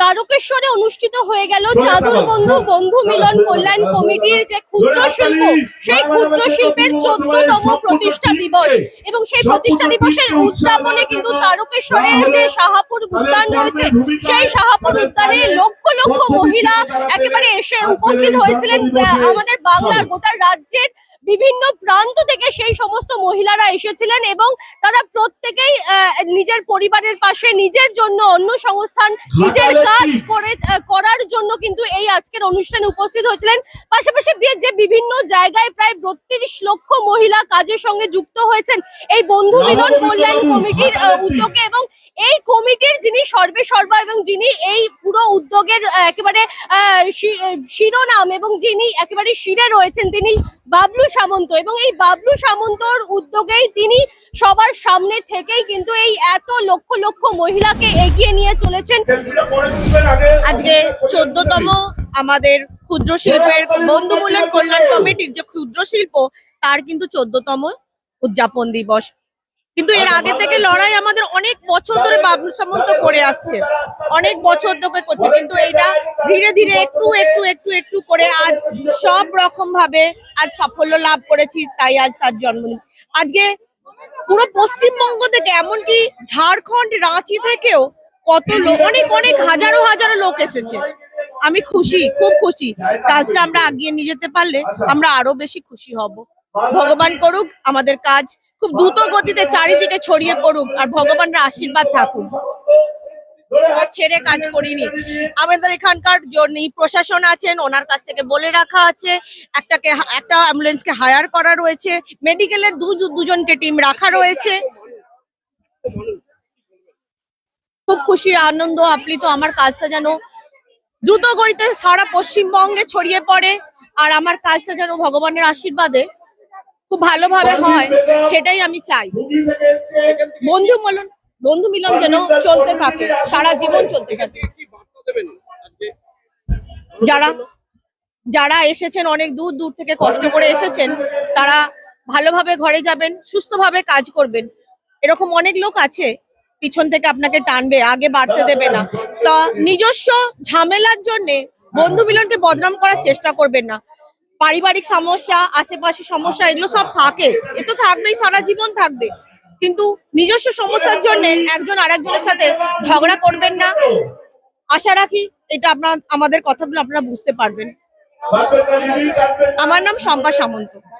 তারকেশ্বরে অনুষ্ঠিত হয়ে গেল চাদর বন্ধু বন্ধু মিলন কল্যাণ কমিটির যে ক্ষুদ্র শিল্প সেই ক্ষুদ্র শিল্পের চোদ্দতম প্রতিষ্ঠা দিবস এবং সেই প্রতিষ্ঠা দিবসের উদযাপনে কিন্তু তারকেশ্বরের যে শাহাপুর উদ্যান রয়েছে সেই শাহাপুর উদ্যানে লক্ষ লক্ষ মহিলা একেবারে এসে উপস্থিত হয়েছিলেন আমাদের বাংলার গোটা রাজ্যের বিভিন্ন প্রান্ত থেকে সেই সমস্ত মহিলারা এসেছিলেন এবং তারা প্রত্যেকেই নিজের পরিবারের পাশে নিজের জন্য অন্য সংস্থান নিজের কাজ করে করার জন্য কিন্তু এই আজকের অনুষ্ঠানে উপস্থিত হয়েছিলেন। পাশাপাশি যে বিভিন্ন জায়গায় প্রায় বত্রিশ লক্ষ মহিলা কাজের সঙ্গে যুক্ত হয়েছেন এই বন্ধু মিলন কল্যাণ কমিটির উদ্যোগে এবং এই কমিটির যিনি সর্বে সর্বা এবং যিনি এই পুরো উদ্যোগের একেবারে শিরোনাম এবং যিনি একেবারে শিরে রয়েছেন তিনি বাবলু সামন্ত এবং এই বাবলু সামন্তর উদ্যোগেই তিনি সবার সামনে থেকেই কিন্তু এই এত লক্ষ লক্ষ মহিলাকে এগিয়ে নিয়ে চলেছেন। আজকে চোদ্দতম আমাদের ক্ষুদ্র শিল্পের বন্ধু মূল্যায়ন কল্যাণ কমিটির যে ক্ষুদ্র শিল্প, তার কিন্তু চোদ্দতম উদযাপন দিবস। কিন্তু এর আগে থেকে লড়াই আমাদের অনেক বছর ধরে বাবলু সামন্ত করে আসছে। অনেক বছর ধরে করছে। কিন্তু এইটা ধীরে ধীরে একটু একটু একটু একটু করে আজ সব রকম ভাবে আজ সাফল্য লাভ করেছি, তাই আজ তার জন্মদিন। আজকে পুরো পশ্চিমবঙ্গ থেকে এমনকি ঝাড়খণ্ড, রাঁচি থেকেও কত লোক অনেক অনেক হাজারো হাজারো লোক এসেছে। আমি খুশি, খুব খুশি। কাজটা আমরা আগিয়ে নিয়ে যেতে পারলে আমরা আরও বেশি খুশি হব। ভগবান করুক, আমাদের কাজ খুব দ্রুত গতিতে চারিদিকে ছড়িয়ে পড়ুক আর ভগবানের আশীর্বাদ থাকুক। ছেড়ে কাজ করিনি। আমাদের এখানকার যিনি প্রশাসন আছেন, ওনার কাছ থেকে বলে রাখা আছে, একটাকে একটা অ্যাম্বুলেন্সকে হায়ার করা রয়েছে মেডিকেলের দু দুজনকে টিম রাখা রয়েছে। খুব খুশি আনন্দ, আপ্লিত আমার কাজটা যেন দ্রুত গতিতে সারা পশ্চিমবঙ্গে ছড়িয়ে পড়ে, আর আমার কাজটা যেন ভগবানের আশীর্বাদে খুব ভালোভাবে হয় সেটাই আমি চাই। বন্ধু মিলন বন্ধু মিলন যেন চলতে থাকে সারা জীবন চলতে থাকে। যারা যারা এসেছেন অনেক দূর দূর থেকে কষ্ট করে এসেছেন তারা ভালোভাবে ঘরে যাবেন সুস্থভাবে কাজ করবেন। এরকম অনেক লোক আছে পিছন থেকে আপনাকে টানবে আগে বাড়তে দেবে না। তা নিজস্ব ঝামেলার জন্যে বন্ধু মিলনকে বদনাম করার চেষ্টা করবেন না। পারিবারিক সমস্যা আশেপাশে সমস্যা এগুলো সব থাকে। এ তো থাকবেই সারা জীবন থাকবে। কিন্তু নিজস্ব সমস্যার জন্য একজন আরেকজনের সাথে ঝগড়া করবেন না। আশা রাখি এটা আপনার আমাদের কথাগুলো আপনারা বুঝতে পারবেন। আমার নাম শম্পা সামন্ত।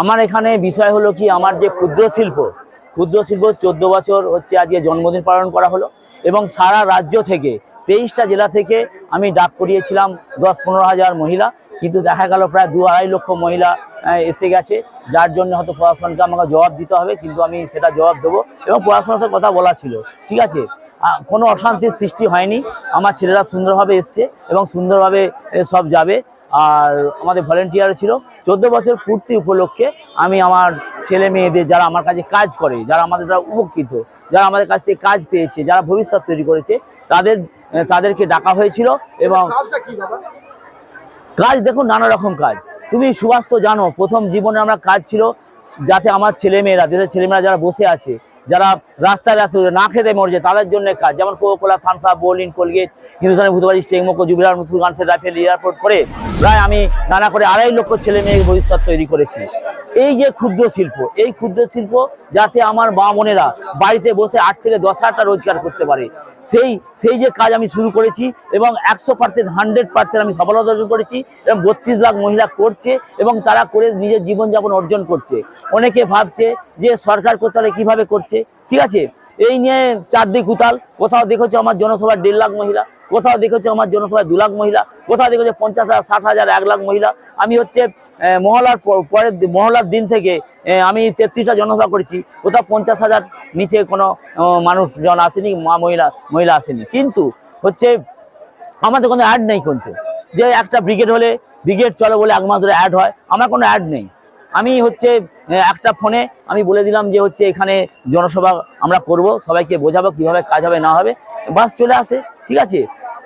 আমার এখানে বিষয় হলো কি, আমার যে ক্ষুদ্র শিল্প ক্ষুদ্র শিল্প চোদ্দ বছর হচ্ছে আজকে জন্মদিন পালন করা হলো এবং সারা রাজ্য থেকে, তেইশটা জেলা থেকে আমি ডাক করিয়েছিলাম দশ পনেরো হাজার মহিলা, কিন্তু দেখা গেল প্রায় দু আড়াই লক্ষ মহিলা এসে গেছে। যার জন্য হয়তো প্রশাসনকে আমাকে জবাব দিতে হবে, কিন্তু আমি সেটা জবাব দেবো এবং প্রশাসনের সাথে কথা বলা ছিল। ঠিক আছে? কোনো অশান্তির সৃষ্টি হয়নি। আমার ছেলেরা সুন্দরভাবে এসছে এবং সুন্দরভাবে সব যাবে। আর আমাদের ভলেন্টিয়ার ছিল। চোদ্দ বছর পূর্তি উপলক্ষে আমি আমার ছেলে মেয়েদের যারা আমার কাছে কাজ করে যারা আমাদের দ্বারা উপকৃত যারা আমাদের কাছে কাজ পেয়েছে যারা ভবিষ্যৎ তৈরি করেছে তাদের তাদেরকে ডাকা হয়েছিল এবং কাজ দেখুন নানা রকম কাজ। তুমি সুবাস্ত জানো প্রথম জীবনে আমরা কাজ ছিল যাতে আমার ছেলেমেয়েরা দেশের ছেলেমেয়েরা যারা বসে আছে যারা রাস্তায় রাস্তায় না খেতে মরছে তাদের জন্য কাজ। যেমন কোকোলা সানসা বোলিন কোলগেট হিন্দুস্তানি ভূতবাড়ি স্টেকমোকো জুবিলার মুসুর গানসের রাইফেল এয়ারপোর্ট করে প্রায় আমি নানা করে আড়াই লক্ষ ছেলে মেয়ের ভবিষ্যৎ তৈরি করেছি। এই যে ক্ষুদ্র শিল্প, এই ক্ষুদ্র শিল্প যাতে আমার মা বোনেরা বাড়িতে বসে আট থেকে দশ হাজারটা রোজগার করতে পারে, সেই সেই যে কাজ আমি শুরু করেছি এবং একশো পার্সেন্ট হান্ড্রেড পার্সেন্ট আমি সফলতা অর্জন করেছি এবং বত্রিশ লাখ মহিলা করছে এবং তারা করে নিজের জীবনযাপন অর্জন করছে। অনেকে ভাবছে যে সরকার কোথাও কীভাবে করছে, ঠিক আছে? এই নিয়ে চারদিক উতাল। কোথাও দেখেছ আমার জনসভার দেড় লাখ মহিলা, কোথাও দেখেছ আমার জনসভায় দু লাখ মহিলা, কোথাও দেখেছ পঞ্চাশ হাজার, ষাট হাজার, এক লাখ মহিলা। আমি হচ্ছে মহলার পরের মহলার দিন থেকে আমি তেত্রিশটা জনসভা করেছি। কোথাও পঞ্চাশ হাজার নিচে কোনো মানুষজন আসেনি, মা মহিলা মহিলা আসেনি। কিন্তু হচ্ছে, আমাদের কোনো অ্যাড নেই কিন্তু। যে একটা ব্রিগেড হলে ব্রিগেড চলো বলে এক মাস ধরে অ্যাড হয়, আমার কোনো অ্যাড নেই। আমি হচ্ছে একটা ফোনে আমি বলে দিলাম যে হচ্ছে এখানে জনসভা আমরা করব সবাইকে বোঝাবো কীভাবে কাজ হবে না হবে। বাস চলে আসে ঠিক আছে?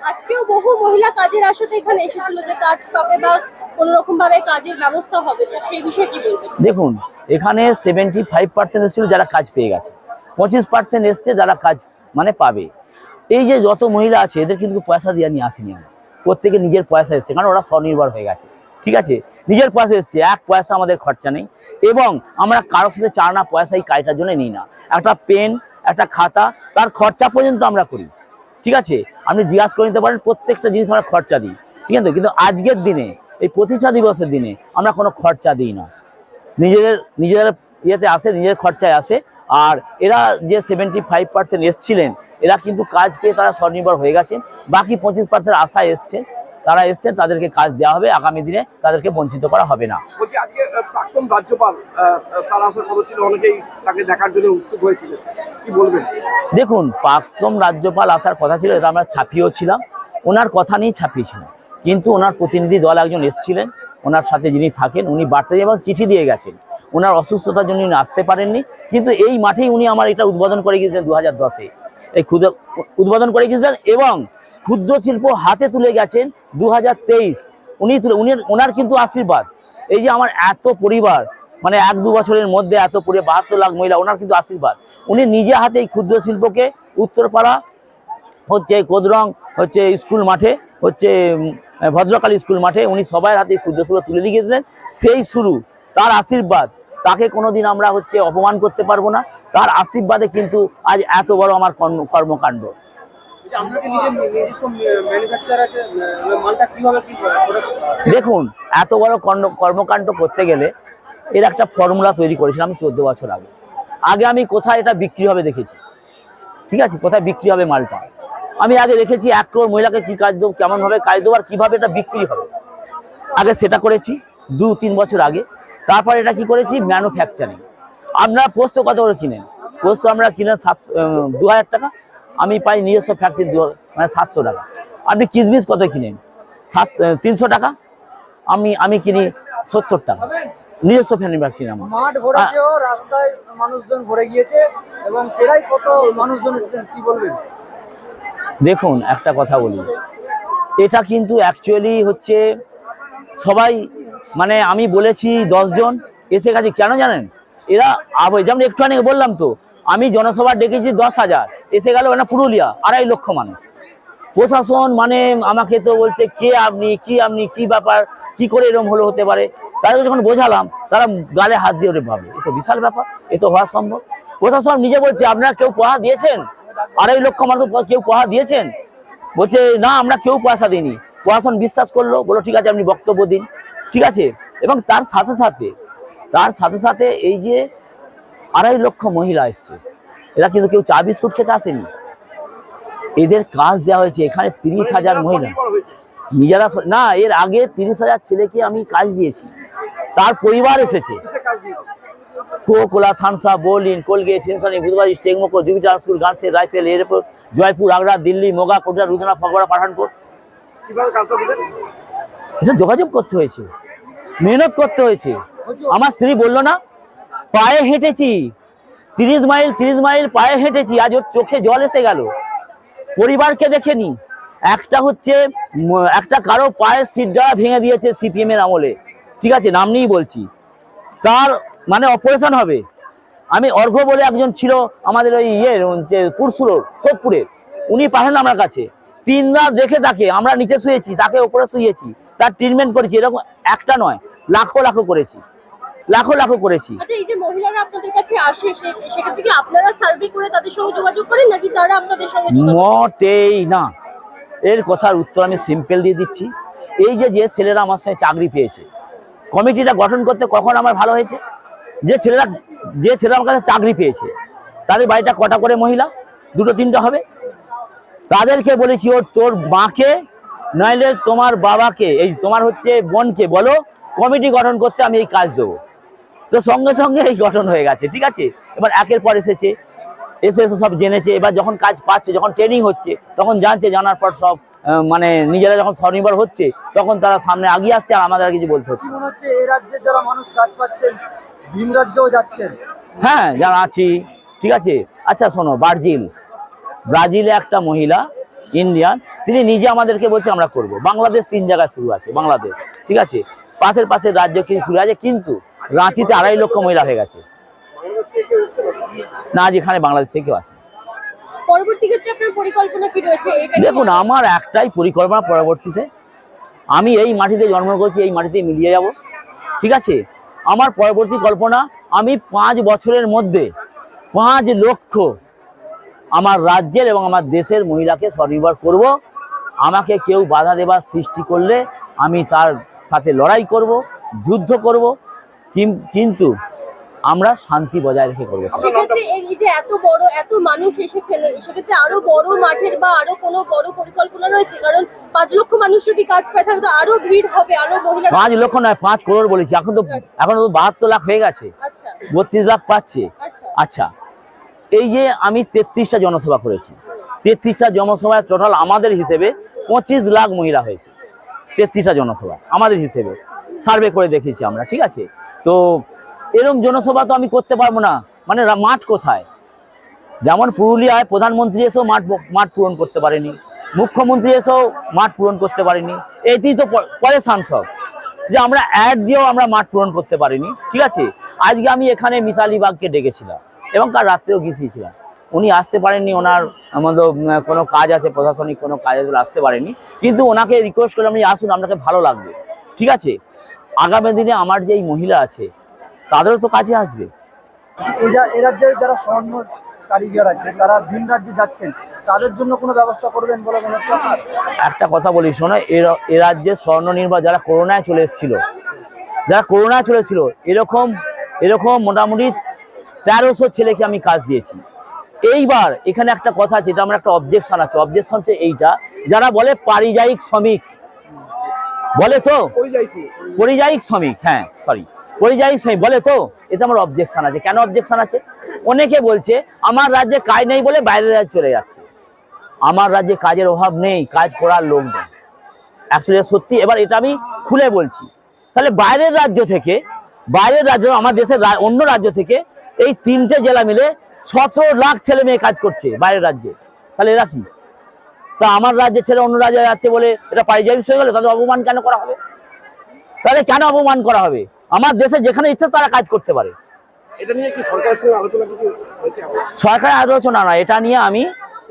আজকেও বহু মহিলা কাজের আশাতে এখানে এসেছিল যে কাজ পাবে বা কোন রকম ভাবে কাজের ব্যবস্থা হবে তো সেই বিষয়ে কি বলবেন? দেখুন এখানে সেভেন্টি ফাইভ পার্সেন্ট এসেছিল যারা কাজ পেয়ে গেছে। পঁচিশ পার্সেন্ট এসছে যারা কাজ মানে পাবে। এই যে যত মহিলা আছে এদের কিন্তু পয়সা দিয়ে নিয়ে আসেনি আমরা। প্রত্যেকে নিজের পয়সা এসছে কারণ ওরা স্বনির্ভর হয়ে গেছে। ঠিক আছে? নিজের পয়সা এসছে, এক পয়সা আমাদের খরচা নেই। এবং আমরা কারোর সাথে চার না পয়সা এই কাজটার জন্য নিই না। একটা পেন, একটা খাতা, তার খরচা পর্যন্ত আমরা করি। ঠিক আছে? আপনি জিজ্ঞাসা করে নিতে পারেন, প্রত্যেকটা জিনিস আমরা খরচা দিই। ঠিক আছে? কিন্তু আজকের দিনে, এই প্রতিষ্ঠা দিবসের দিনে আমরা কোনো খরচা দিই না। নিজেদের নিজেদের ইয়েতে আসে, নিজের খরচায় আসে। আর এরা যে সেভেন্টি ফাইভ পার্সেন্ট এসছিলেন, এরা কিন্তু কাজ পেয়ে তারা স্বনির্ভর হয়ে গেছেন। বাকি পঁচিশ পার্সেন্ট আশায় এসছেন। তারা এসছেন তাদেরকে কাজ দেওয়া হবে আগামী দিনে তাদেরকে বঞ্চিত করা হবে না। আজকে প্রাক্তন রাজ্যপাল আহ, আহ, তার আসার কথা ছিল অনেকেই তাকে দেখার জন্য উৎসুক হয়েছিলেন। কি বলবেন? দেখুন প্রাক্তন রাজ্যপাল আসার কথা ছিল এটা আমরা ছাপিয়েও ছিলাম। ওনার কথা নিয়েই ছাপিয়েছিলাম। কিন্তু ওনার প্রতিনিধি দল একজন এসেছিলেন ওনার সাথে যিনি থাকেন উনি বার্তা এবং চিঠি দিয়ে গেছেন। ওনার অসুস্থতার জন্য উনি আসতে পারেননি কিন্তু এই মাঠেই উনি আমার এটা উদ্বোধন করে গিয়েছিলেন দু হাজার দশে। এই ক্ষুদ্র উদ্বোধন করে গিয়েছিলেন এবং ক্ষুদ্র শিল্প হাতে তুলে গেছেন দু হাজার তেইশ। উনি উনি ওনার কিন্তু আশীর্বাদ। এই যে আমার এত পরিবার মানে এক দু বছরের মধ্যে এত পরিবার, বাহাত্তর লাখ মহিলা, ওনার কিন্তু আশীর্বাদ। উনি নিজে হাতে এই ক্ষুদ্র শিল্পকে উত্তরপাড়া, হচ্ছে কোদরং, হচ্ছে স্কুল মাঠে, হচ্ছে ভদ্রকালী স্কুল মাঠে উনি সবাই হাতে ক্ষুদ্র শিল্প তুলে দিয়ে গেছিলেন সেই শুরু, তার আশীর্বাদ, তাকে কোনোদিন আমরা হচ্ছে অপমান করতে পারব না। তার আশীর্বাদে কিন্তু আজ এত বড় আমার কর্ম- কর্মকাণ্ড। দেখুন, এত বড় কর্মকাণ্ড করতে গেলে এর একটা ফর্মুলা তৈরি করেছিলাম আমি চোদ্দ বছর আগে। আগে আমি কোথায় এটা বিক্রি হবে দেখেছি। ঠিক আছে? কোথায় বিক্রি হবে মালটা? আমি আগে দেখেছি এক করোড় মহিলাকে কী কাজ দেবো কেমনভাবে কাজ দেবো আর কীভাবে এটা বিক্রি হবে। আগে সেটা করেছি দু, তিন বছর আগে। তারপর এটা কি করেছি? ম্যানুফ্যাকচারিং আপনারা পোস্ত কত করে কিনেন? পোস্ত আমরা কিনেন সাতশো দু হাজার টাকা। আমি পাই নিজস্ব ফ্যাক্টরি দু মানে সাতশো টাকা। আপনি কিসমিস কত কিনেন? সাত তিনশো টাকা? আমি আমি কিনি সত্তর টাকা। নিজস্ব ম্যানুফ্যাকচারিং আমার। মাঠ ভরেছেও রাস্তায় মানুষজন ভরে গিয়েছে এবং প্রায় কত মানুষজন এসেছেন কি বলবেন? দেখুন একটা কথা বলি। এটা কিন্তু অ্যাকচুয়ালি হচ্ছে সবাই মানে আমি বলেছি দশজন এসে গেছে। কেন জানেন? এরা আবে যেমন একটু আগে বললাম তো আমি জনসভা ডেকেছি দশ হাজার। এসে গেল না পুরুলিয়া, আড়াই লক্ষ মানুষ। প্রশাসন মানে আমাকে তো বলছে, কে আপনি, কি আপনি, কি ব্যাপার, কি করে এরম হলো হতে পারে? তাদের যখন বোঝালাম, তারা গালে হাত দিয়ে ওরে ভাবে এ তো বিশাল ব্যাপার, এ তো হওয়া সম্ভব। প্রশাসন নিজে বলছে, আপনারা কেউ পড়া দিয়েছেন? আড়াই লক্ষ মানুষ কেউ পড়া দিয়েছেন? বলছে, না, আমরা কেউ পয়সা দিইনি। প্রশাসন বিশ্বাস করল বলো ঠিক আছে, আপনি বক্তব্য দিন। ঠিক আছে? এবং তার সাথে সাথে, তার সাথে সাথে এই যে আড়াই লক্ষ মহিলা এসছে এরা কিন্তু কেউ চা বিস্কুট খেতে আসেনি। এদের কাজ দেওয়া হয়েছে এখানে তিরিশ হাজার মহিলা। নিজেরা না এর আগে তিরিশ হাজার ছেলেকে আমি কাজ দিয়েছি। তার পরিবার এসেছে। কোকোলা থানসা বোলিন কোলগেট হিনসানি বুধবাড়ি স্টেগমোকো জুবিটার স্কুল গানসে রাইফেল এয়ারপোর্ট জয়পুর আগ্রা দিল্লি মোগা কোটা রুদনা ফগড়া পাঠানকোট। এটা যোগাযোগ করতে হয়েছে। মেহনত করতে হয়েছে। আমার স্ত্রী বলল না পায়ে হেঁটেছি। তিরিশ মাইল তিরিশ মাইল পায়ে হেঁটেছি, আজ ওর চোখে জল এসে গেল। পরিবারকে দেখেনি একটা হচ্ছে একটা কারও পায়ের সিট দ্বারা ভেঙে দিয়েছে সিপিএম এর আমলে। ঠিক আছে, নাম নিয়েই বলছি। তার মানে অপারেশন হবে। আমি অর্ঘ্য বলে একজন ছিল আমাদের ওই ইয়ে যে পুরসুরোর সোদপুরের। উনি পাঠান আমার কাছে। তিন রাত দেখে তাকে, আমরা নিচে শুয়েছি, তাকে ওপরে শুয়েছি, তার ট্রিটমেন্ট করেছি। এরকম একটা নয়, লাখো লাখো করেছি। লাখো লাখো করেছি। আচ্ছা এই যে মহিলারা আপনাদের কাছে আসে সে- সেক্ষেত্রে আপনারা সার্ভে করে তাদের সঙ্গে যোগাযোগ করেন নাকি তারা আপনাদের সঙ্গে মোটেই না। এর কথার উত্তর আমি সিম্পল দিয়ে দিচ্ছি। এই যে যে ছেলেরা আমার সঙ্গে চাকরি পেয়েছে কমিটিটা গঠন করতে কখন আমার ভালো হয়েছে? যে ছেলেরা যে ছেলেরা আমার কাছে চাকরি পেয়েছে তাদের বাড়িটা কটা করে মহিলা? দুটো তিনটা হবে? তাদেরকে বলেছি ওর তোর মাকে নইলে তোমার বাবাকে এই তোমার হচ্ছে বোনকে বলো কমিটি গঠন করতে আমি এই কাজ দেবো। তো সঙ্গে সঙ্গে এই গঠন হয়ে গেছে ঠিক আছে? এবার একের পর এসেছে এসে এসে সব জেনেছে এবার যখন কাজ পাচ্ছে যখন ট্রেনিং হচ্ছে তখন জানছে জানার পর সব মানে নিজেরা যখন স্বনির্ভর হচ্ছে তখন তারা সামনে আগিয়ে আসছে আর আমাদের কিছু বলতে হচ্ছে মনে হচ্ছে এই রাজ্যের যারা মানুষ কাজ পাচ্ছেন ভিন রাজ্যেও যাচ্ছেন। হ্যাঁ যারা আছি ঠিক আছে? আচ্ছা শোনো ব্রাজিল। ব্রাজিলে একটা মহিলা ইন্ডিয়ান তিনি নিজে আমাদেরকে বলছে আমরা করব। বাংলাদেশ তিন জায়গায় শুরু আছে বাংলাদেশ ঠিক আছে? পাশের পাশের রাজ্য কিন্তু শুরু আছে কিন্তু রাঁচিতে আড়াই লক্ষ মহিলা হয়ে গেছে। থেকে না। যেখানে বাংলাদেশ থেকেও আছে পরবর্তী ক্ষেত্রে আপনার পরিকল্পনা কি রয়েছে? এটা কি- দেখুন আমার একটাই পরিকল্পনা পরবর্তীতে আমি এই মাটিতে জন্ম করেছি এই মাটিতে মিলিয়ে যাব। ঠিক আছে? আমার পরবর্তী কল্পনা আমি পাঁচ বছরের মধ্যে পাঁচ লক্ষ আমার রাজ্যের এবং আমার দেশের মহিলাকে স্বনির্ভর করব। আমাকে কেউ বাধা দেবার সৃষ্টি করলে আমি তার সাথে লড়াই করব যুদ্ধ করব। কিন্তু আমরা শান্তি বজায় রেখে করব সেক্ষেত্রে এই যে এত বড় এত মানুষ এসেছেন সেক্ষেত্রে আরও বড় মাঠের বা আরও কোনো বড় পরিকল্পনা রয়েছে? কারণ পাঁচ লক্ষ মানুষ যদি কাজ পায় তাহলে তো আরও ভিড় হবে আরও মহিলা পাঁচ লক্ষ নয় পাঁচ করোড় বলেছি। এখন তো এখন তো বাহাত্তর লাখ হয়ে গেছে। আচ্ছা। বত্রিশ লাখ পাচ্ছে। আচ্ছা। আচ্ছা। এই যে আমি তেত্রিশটা জনসভা করেছি তেত্রিশটা জনসভায় টোটাল আমাদের হিসেবে পঁচিশ লাখ মহিলা হয়েছে। তেত্রিশটা জনসভা আমাদের হিসেবে। সার্ভে করে দেখেছি আমরা ঠিক আছে? তো এরকম জনসভা তো আমি করতে পারব না। মানে মাঠ কোথায়? যেমন পুরুলিয়ায় প্রধানমন্ত্রী এসেও মাঠ মাঠ পূরণ করতে পারেনি। মুখ্যমন্ত্রী এসেও মাঠ পূরণ করতে পারেনি। এটি তো প- পরেশান সব যে আমরা অ্যাড দিয়েও আমরা মাঠ পূরণ করতে পারিনি। ঠিক আছে? আজকে আমি এখানে মিতালি বাগকে ডেকেছিলাম এবং কাল রাত্রেও গিয়েছিলাম। উনি আসতে পারেননি, ওনার আমাদের কোনো কাজ আছে, প্রশাসনিক কোনো কাজ আছে আসতে পারেনি। কিন্তু ওনাকে রিকোয়েস্ট করলাম যে আসুন, আপনাকে ভালো লাগবে। ঠিক আছে? আগামী দিনে আমার যে এই মহিলা আছে তাদেরও তো কাজে আসবে। রাজ্যের যারা স্বর্ণ কারিগর আছে তারা ভিন রাজ্যে যাচ্ছেন তাদের জন্য কোনো ব্যবস্থা করবেন বলে মনে একটা কথা বলি শোনো এ এ রাজ্যে স্বর্ণ নির্ভর যারা করোনায় চলে এসেছিল যারা করোনায় চলে এসেছিল এরকম এরকম মোটামুটি তেরোশো ছেলেকে আমি কাজ দিয়েছি। এইবার এখানে একটা কথা আছে এটা আমার একটা অবজেকশন আছে। অবজেকশন হচ্ছে এইটা যারা বলে পারিযায়িক শ্রমিক বলে তো? পরিযায়ী পরিযায়িক শ্রমিক হ্যাঁ সরি পরিযায়িক শ্রমিক বলে তো? এতে আমার অবজেকশন আছে। কেন অবজেকশন আছে? অনেকে বলছে আমার রাজ্যে কাজ নেই বলে বাইরের রাজ্যে চলে যাচ্ছে। আমার রাজ্যে কাজের অভাব নেই কাজ করার লোক নেই। অ্যাকচুয়ালি সত্যি এবার এটা আমি খুলে বলছি। তাহলে বাইরের রাজ্য থেকে বাইরের রাজ্য আমার দেশের অন্য রাজ্য থেকে এই তিনটে জেলা মিলে সতেরো লাখ ছেলে মেয়ে কাজ করছে বাইরের রাজ্যে। তাহলে এরা কি? তা আমার রাজ্যের ছেলে অন্য রাজ্যে যাচ্ছে বলে এটা পারিযায়িক হয়ে গেলে তাদের অপমান কেন করা হবে? তাহলে কেন অপমান করা হবে? আমার দেশে যেখানে ইচ্ছা তারা কাজ করতে পারে? সরকারের আলোচনা না এটা নিয়ে আমি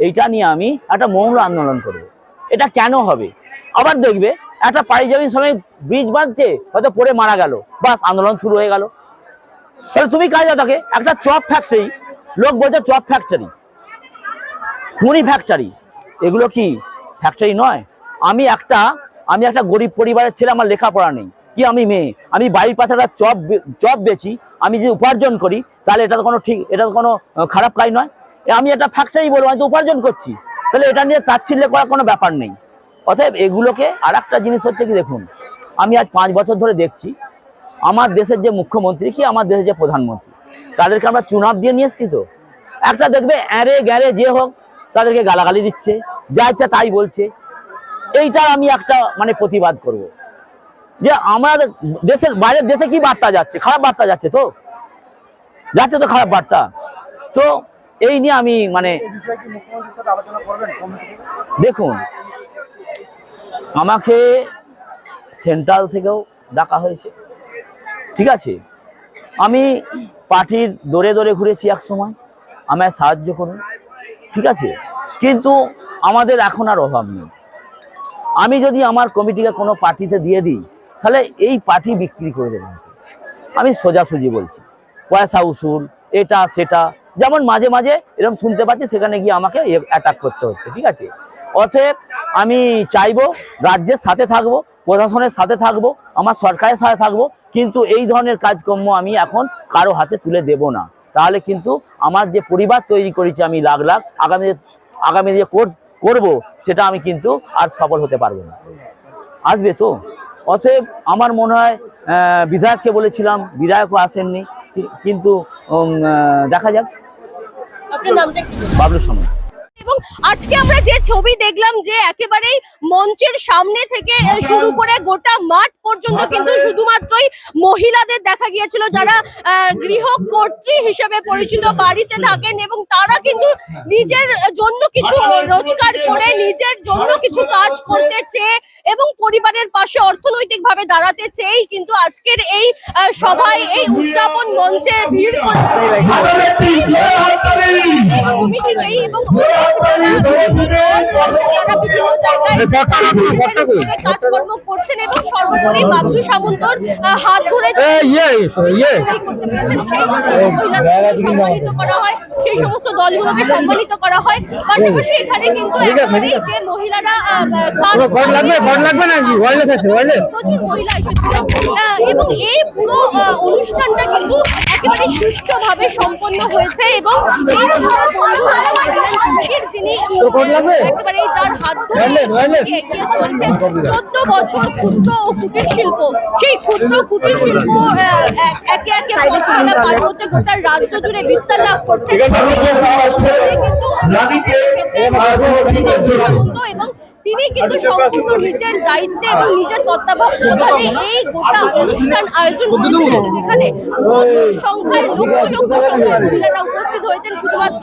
এইটা নিয়ে আমি একটা মৌন আন্দোলন করব। এটা কেন হবে? আবার দেখবে একটা পারিজাবিক সময় বীজ বাঁধছে হয়তো পড়ে মারা গেল বাস আন্দোলন শুরু হয়ে গেল। তাহলে তুমি কাজ তাকে একটা চপ ফ্যাক্টরি লোক বলছে চপ ফ্যাক্টরি মুড়ি ফ্যাক্টরি এগুলো কি? ফ্যাক্টরি নয়। আমি একটা আমি একটা গরিব পরিবারের ছেলে, আমার লেখাপড়া নেই। কি আমি মেয়ে? আমি বাড়ির পাশে একটা চপ চপ বেচি, আমি যদি উপার্জন করি, তাহলে এটা তো কোনো ঠিক, এটা তো কোনো খারাপ কাজ নয়। আমি একটা ফ্যাক্টরি বলব, আমি তো উপার্জন করছি। তাহলে এটা নিয়ে তাচ্ছিল্য করার কোনো ব্যাপার নেই। অতএব এগুলোকে আর একটা জিনিস হচ্ছে কি, দেখুন, আমি আজ পাঁচ বছর ধরে দেখছি, আমার দেশের যে মুখ্যমন্ত্রী, কি আমার দেশের যে প্রধানমন্ত্রী, তাদেরকে আমরা চুনাব দিয়ে নিয়ে এসছি তো? একটা দেখবে অ্যারে গ্যারে যে হোক তাদেরকে গালাগালি দিচ্ছে, যা ইচ্ছা তাই বলছে। এইটার আমি একটা মানে প্রতিবাদ করব। যে আমার দেশের, বাইরের দেশে কি বার্তা যাচ্ছে? খারাপ বার্তা যাচ্ছে তো? যাচ্ছে তো খারাপ বার্তা। তো এই নিয়ে আমি মানে? দেখুন, আমাকে সেন্ট্রাল থেকেও ডাকা হয়েছে। ঠিক আছে? আমি পার্টির দৌড়ে দৌড়ে ঘুরেছি এক সময়। আমায় সাহায্য করুন। ঠিক আছে? কিন্তু আমাদের এখন আর অভাব নেই। আমি যদি আমার কমিটিকে কোনো পার্টিতে দিয়ে দিই, তাহলে এই পার্টি বিক্রি করে দেবেন আমি সোজাসুজি বলছি, পয়সা উসুল, এটা, সেটা, যেমন মাঝে মাঝে এরকম শুনতে পাচ্ছি, সেখানে গিয়ে আমাকে অ্যাটাক করতে হচ্ছে, ঠিক আছে? অতএব আমি চাইব রাজ্যের সাথে থাকব, প্রশাসনের সাথে থাকব, আমার সরকারের সাথে থাকব, কিন্তু এই ধরনের কাজকর্ম আমি এখন কারও হাতে তুলে দেব না। তাহলে কিন্তু আমার যে পরিবার তৈরি করেছি আমি লাখ লাখ আগামী আগামী যে কোর্স করব সেটা আমি কিন্তু আর সফল হতে পারব না। আসবে তো? অতএব আমার মনে হয় বিধায়ককে বলেছিলাম বিধায়কও আসেননি কিন্তু দেখা যাক। বাবলু সামনে এবং আজকে আমরা যে ছবি দেখলাম যে একেবারেই মঞ্চের সামনে থেকে শুরু করে গোটা মাঠ পর্যন্ত কিন্তু শুধুমাত্রই মহিলাদের দেখা গিয়েছিল যারা আহ, গৃহকর্ত্রী হিসেবে পরিচিত বাড়িতে থাকেন এবং তারা কিন্তু নিজের জন্য কিছু রোজগার করে নিজের জন্য কিছু কাজ করতে চেয়ে এবং পরিবারের পাশে অর্থনৈতিকভাবে দাঁড়াতে চেয়েই কিন্তু আজকের এই সভায় এই উদযাপন মঞ্চে ভিড় করেছে এবং বিভিন্ন জায়গায় কাজকর্ম করছেন এবং সর্বোপরি বাবলু সামন্তর হাত ধরে যে তৈরি করতে পেরেছেন সেই সমস্ত সম্মানিত করা হয় সেই সমস্ত দলগুলোকে সম্মানিত করা হয়। পাশাপাশি এখানে কিন্তু যে মহিলারা আহ, আহ, কাজ প্রচুর মহিলা এসেছিলেন এবং এই পুরো অনুষ্ঠানটা কিন্তু একেবারে সুষ্ঠুভাবে সম্পন্ন হয়েছে এবং এই পুরো বন্ধুরা যিনি একেবারে যার হাত ধরে এগিয়ে এগিয়ে চোদ্দ বছর ক্ষুদ্র ও কুটির শিল্প। সেই ক্ষুদ্র কুটির শিল্প একে একে পথচলা পার হচ্ছে গোটা রাজ্য জুড়ে বিস্তার লাভ করছে। কিন্তু এবং তিনি কিন্তু সম্পূর্ণ নিজের দায়িত্বে এবং নিজের তত্ত্বাবধানে এই গোটা অনুষ্ঠান আয়োজন করেছিলেন যেখানে প্রচুর সংখ্যায় লক্ষ লক্ষ সংখ্যায় মহিলারা উপস্থিত হয়েছেন শুধুমাত্র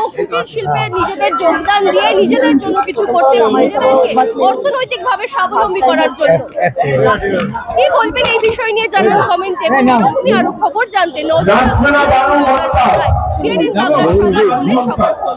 ও কুটির শিল্পে নিজেদের যোগদান দিয়ে নিজেদের জন্য কিছু করতে নিজেদেরকে অর্থনৈতিকভাবে স্বাবলম্বী করার জন্য। কি বলবেন এই বিষয় নিয়ে জানান কমেন্টে এবং এরকমই আরও খবর জানতে নজর রাখুন। ডিএনএন বাংলা সংবাদ সকল।